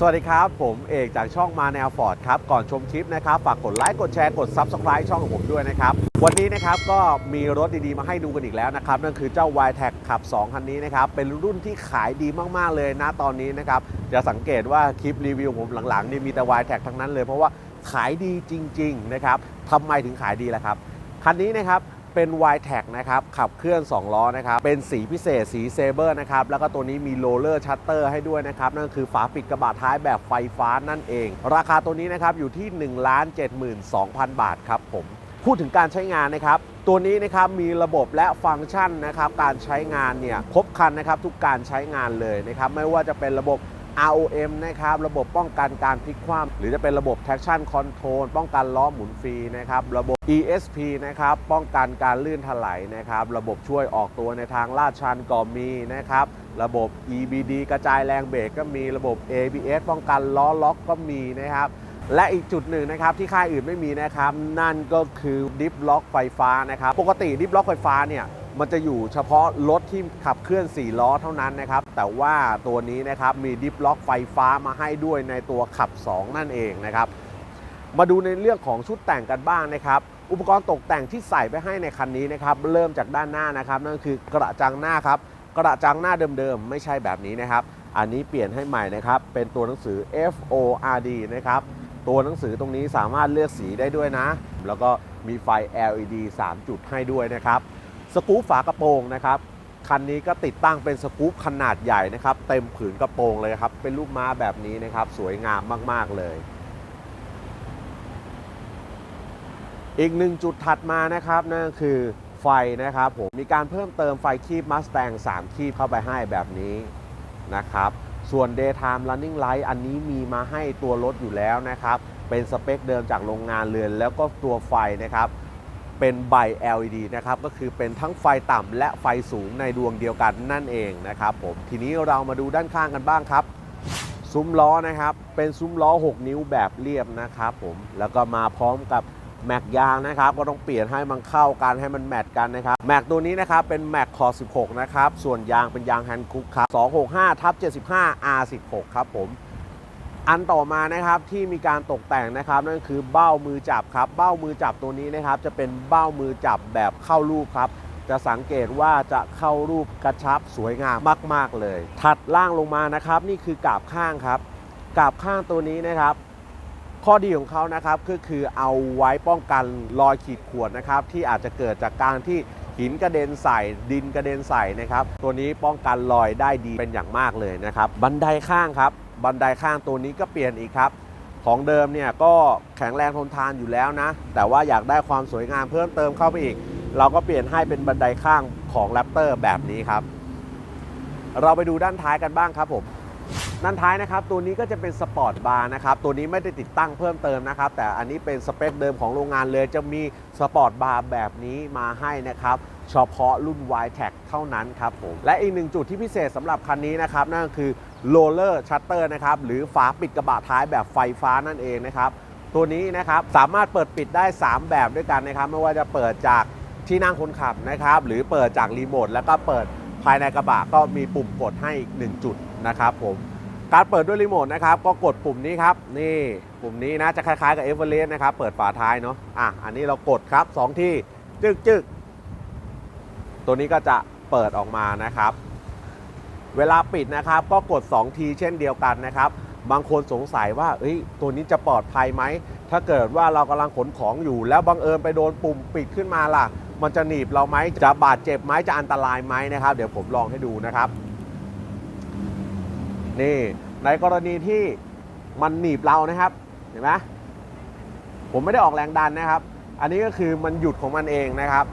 สวัสดีครับ ผมเอกจากช่องมาแนวฟอร์ดครับ ก่อนชมคลิปนะครับ ฝากกดไลค์ กดแชร์ กด Subscribe ช่องของผมด้วยนะครับ วันนี้นะครับก็มีรถดีๆ มาให้ดูกันอีกแล้วนะครับ นั่นคือเจ้า y t e c ขับ 2 คันนี้นะครับ เป็นรุ่นที่ขายดีมากๆเลยนะตอนนี้นะครับ จะสังเกตว่าคลิปรีวิวผมหลังๆนี่มีแต่ y t e c ทั้งนั้นเลยเพราะว่าขายดีจริง ๆ นะครับทำไมถึงขายดีล่ะครับ คันนี้นะครับ เป็น y t e c นะครับ ขับเคลื่อน 2 ล้อนะครับ เป็นสีพิเศษสีเซเบอร์นะครับ แล้วก็ตัวนี้มีโรลเลอร์ชัตเตอร์ให้ด้วยนะครับ นั่นคือฝาปิดกระบะท้ายแบบไฟฟ้านั่นเอง ราคาตัวนี้นะครับอยู่ที่ 1 7 2 0 0 0 บาทครับผมพูดถึงการใช้งานนะครับตัวนี้นะครับมีระบบและฟังก์ชันนะครับการใช้งานเนี่ยครบครันนะครับทุกการใช้งานเลยนะครับไม่ว่าจะเป็นระบบ ROM นะครับ ระบบป้องกันการพลิกคว่ำหรือจะเป็นระบบ traction control ป้องกันล้อหมุนฟรีนะครับ ระบบ ESP นะครับ ป้องกันการลื่นถลายนะครับ ระบบช่วยออกตัวในทางลาดชันก็มีนะครับ ระบบ EBD กระจายแรงเบรกก็มี ระบบ ABS ป้องกันล้อล็อกก็มีนะครับและอีกจุดหนึ่งนะครับที่ค่ายอื่นไม่มีนะครับ นั่นก็คือดิฟล็อกไฟฟ้านะครับ ปกติดิฟล็อกไฟฟ้าเนี่ย มันจะอยู่เฉพาะรถที่ขับเคลื่อน 4 ล้อเท่านั้นนะครับ แต่ว่าตัวนี้นะครับมีดิฟล็อกไฟฟ้ามาให้ด้วยในตัวขับ 2 นั่นเองนะครับ มาดูในเรื่องของชุดแต่งกันบ้างนะครับ อุปกรณ์ตกแต่งที่ใส่ไปให้ในคันนี้นะครับ เริ่มจากด้านหน้านะครับ นั่นคือกระจังหน้าครับ กระจังหน้าเดิมๆ ไม่ใช่แบบนี้นะครับ อันนี้เปลี่ยนให้ใหม่นะครับ เป็นตัวหนังสือ FORD นะครับ ตัวหนังสือตรงนี้สามารถเลือกสีได้ด้วยนะ แล้วก็มีไฟ LED 3 จุดให้ด้วยนะครับ สกู๊ปฝากระโปรงนะครับคันนี้ก็ติดตั้งเป็นสกู๊ปขนาดใหญ่นะครับเต็มผืนกระโปรงเลยครับเป็นรูปม้าแบบนี้นะครับสวยงามมากๆเลย อีกหนึ่งจุดถัดมานะครับนั่นก็คือไฟนะครับผมมีการเพิ่มเติมไฟคีบ Mustang 3คีบเข้าไปให้แบบนี้นะครับส่วน Daytime Running Light อันนี้มีมาให้ตัวรถอยู่แล้วนะครับ เป็นสเปคเดิมจากโรงงานเรือน แล้วก็ตัวไฟนะครับ เป็นใบ LED นะครับก็คือเป็นทั้งไฟต่ำและไฟสูงในดวงเดียวกันนั่นเองนะครับผมทีนี้เรามาดูด้านข้างกันบ้างครับ ซุ้มล้อนะครับ เป็นซุ้มล้อ 6 นิ้วแบบเรียบนะครับผมแล้วก็มาพร้อมกับแม็กยางนะครับก็ต้องเปลี่ยนให้มันเข้ากันให้มันแมทกันนะครับแม็กตัวนี้นะครับเป็นแม็กคอ16 นะครับ ส่วนยางเป็นยางแฮนด์คุกครับ265ทับ75 R16 ครับผม อันต่อมานะครับที่มีการตกแต่งนะครับ นั่นคือเบ้ามือจับครับ เบ้ามือจับตัวนี้นะครับ จะเป็นเบ้ามือจับแบบเข้ารูปครับ จะสังเกตว่าจะเข้ารูปกระชับสวยงามมาก ๆเลย ถัดล่างลงมานะครับ นี่คือกาบข้างครับ กาบข้างตัวนี้นะครับ ข้อดีของเขานะครับก็คือเอาไว้ป้องกันรอยขีดข่วนนะครับ ที่อาจจะเกิดจากการที่หินกระเด็นใส่ดินกระเด็นใส่นะครับ ตัวนี้ป้องกันรอยได้ดีเป็นอย่างมากเลยนะครับ บันไดข้างครับ บันไดข้างตัวนี้ก็เปลี่ยนอีกครับ ของเดิมเนี่ยก็แข็งแรงทนทานอยู่แล้วนะ แต่ว่าอยากได้ความสวยงามเพิ่มเติมเข้าไปอีก เราก็เปลี่ยนให้เป็นบันไดข้างของแรปเตอร์แบบนี้ครับ เราไปดูด้านท้ายกันบ้างครับผม ด้านท้ายนะครับ ตัวนี้ก็จะเป็นสปอร์ตบาร์นะครับ ตัวนี้ไม่ได้ติดตั้งเพิ่มเติมนะครับ แต่อันนี้เป็นสเปคเดิมของโรงงานเลย จะมีสปอร์ตบาร์แบบนี้มาให้นะครับ เฉพาะรุ่น y t e c เท่านั้นครับผม และอีกหนึ่งจุดที่พิเศษสำหรับคันนี้นะครับ นั่นก็คือโรลเลอร์ชัตเตอร์นะครับ หรือฝาปิดกระบะท้ายแบบไฟฟ้านั่นเองนะครับ ตัวนี้นะครับสามารถเปิดปิดได้ 3 แบบด้วยกันนะครับ ไม่ว่าจะเปิดจากที่นั่งคนขับนะครับ หรือเปิดจากรีโมทแล้วก็เปิด ภายในกระบะก็มีปุ่มกดให้อีกหนึ่งจุดนะครับผมการเปิดด้วยรีโมทนะครับก็กดปุ่มนี้ครับ นี่ปุ่มนี้นะจะคล้ายๆกับเอเวอเรสต์นะครับ เปิดฝาท้ายเนาะอะอันนี้เรากดครับ 2 ที่จึกจึกตัวนี้ก็จะเปิดออกมานะครับ เวลาปิดนะครับ ก็กด 2 ทีเช่นเดียวกันนะครับ บางคนสงสัยว่าเอ้ยตัวนี้จะปลอดภัยไหมถ้าเกิดว่าเรากำลังขนของอยู่ แล้วบังเอิญไปโดนปุ่มปิดขึ้นมาล่ะ มันจะหนีบเราไหมจะบาดเจ็บไหมจะอันตรายไหมนะครับ เดี๋ยวผมลองให้ดูนะครับ นี่ในกรณีที่มันหนีบเรานะครับ เห็นไหมผมไม่ได้ออกแรงดันนะครับ อันนี้ก็คือมันหยุดของมันเองนะครับ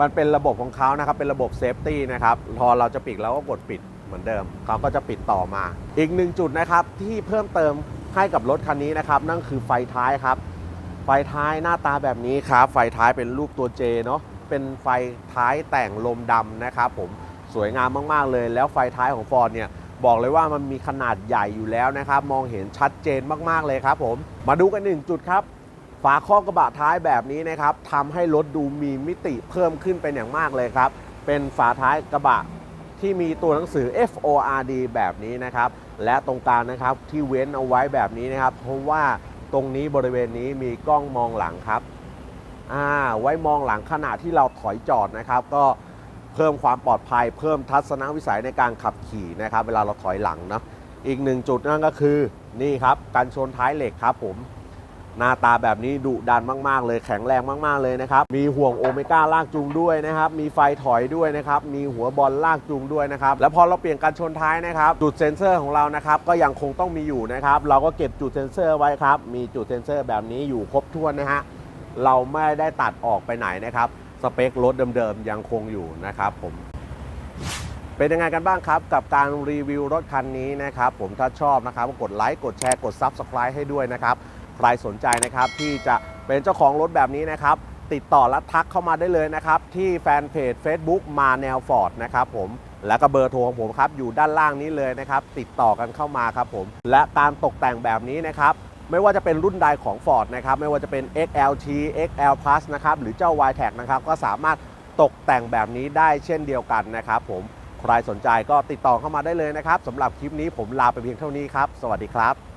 มันเป็นระบบของเขานะครับ เป็นระบบเซฟตี้นะครับ พอเราจะปิดเราก็กดปิดเหมือนเดิม เขาก็จะปิดต่อมา อีกหนึ่งจุดนะครับที่เพิ่มเติมให้กับรถคันนี้นะครับ นั่นคือไฟท้ายครับ ไฟท้ายหน้าตาแบบนี้ครับ ไฟท้ายเป็นรูปตัวเจเนาะ เป็นไฟท้ายแต่งลมดำนะครับผมสวยงามมากๆเลย แล้วไฟท้ายของ Ford เนี่ยบอกเลยว่ามันมีขนาดใหญ่อยู่แล้วนะครับ มองเห็นชัดเจนมากๆเลยครับผมมาดูกันหนึ่งจุดครับฝาครอบกระบะท้ายแบบนี้นะครับทำให้รถดูมีมิติเพิ่มขึ้นเป็นอย่างมากเลยครับ เป็นฝาท้ายกระบะที่มีตัวหนังสือ FORD แบบนี้นะครับ และตรงกลางนะครับที่เว้นเอาไว้แบบนี้นะครับ เพราะว่าตรงนี้บริเวณนี้มีกล้องมองหลังครับ อ่าไว้มองหลังขณะที่เราถอยจอดนะครับ ก็เพิ่มความปลอดภัย เพิ่มทัศนวิสัยในการขับขี่นะครับ เวลาเราถอยหลังนะอีกหนึ่งจุดนั่นก็คือนี่ครับกันชนท้ายเหล็กครับผมหน้าตาแบบนี้ดุดันมาก ๆ เลยแข็งแรงมาก ๆ เลยนะครับ มีห่วงโอเมก้าลากจูงด้วยนะครับ มีไฟถอยด้วยนะครับ มีหัวบอลลากจูงด้วยนะครับ แล้วพอเราเปลี่ยนการชนท้ายนะครับ จุดเซ็นเซอร์ของเรานะครับ ก็ยังคงต้องมีอยู่นะครับ เราก็เก็บจุดเซ็นเซอร์ไว้ครับ มีจุดเซ็นเซอร์แบบนี้อยู่ครบถ้วนนะฮะ เราไม่ได้ตัดออกไปไหนนะครับสเปครถเดิมๆยังคงอยู่นะครับผมเป็นยังไงกันบ้างครับ กับการรีวิวรถคันนี้นะครับ ผมถ้าชอบนะครับกดไลค์กดแชร์กด Subscribe ให้ด้วยนะครับ ใครสนใจนะครับที่จะเป็นเจ้าของรถแบบนี้นะครับ ติดต่อและทักเข้ามาได้เลยนะครับ ที่แฟนเพจ Facebook มาแนวฟอร์ดนะครับผมและก็เบอร์โทรของผมครับอยู่ด้านล่างนี้เลยนะครับ ติดต่อกันเข้ามาครับผม และการตกแต่งแบบนี้นะครับ ไม่ว่าจะเป็นรุ่นใดของ Ford นะครับไม่ว่าจะเป็น XLT XL Plus นะครับหรือเจ้า y t e c นะครับก็สามารถตกแต่งแบบนี้ได้เช่นเดียวกันนะครับผมใครสนใจก็ติดต่อเข้ามาได้เลยนะครับสำหรับคลิปนี้ผมลาไปเพียงเท่านี้ครับ สวัสดีครับ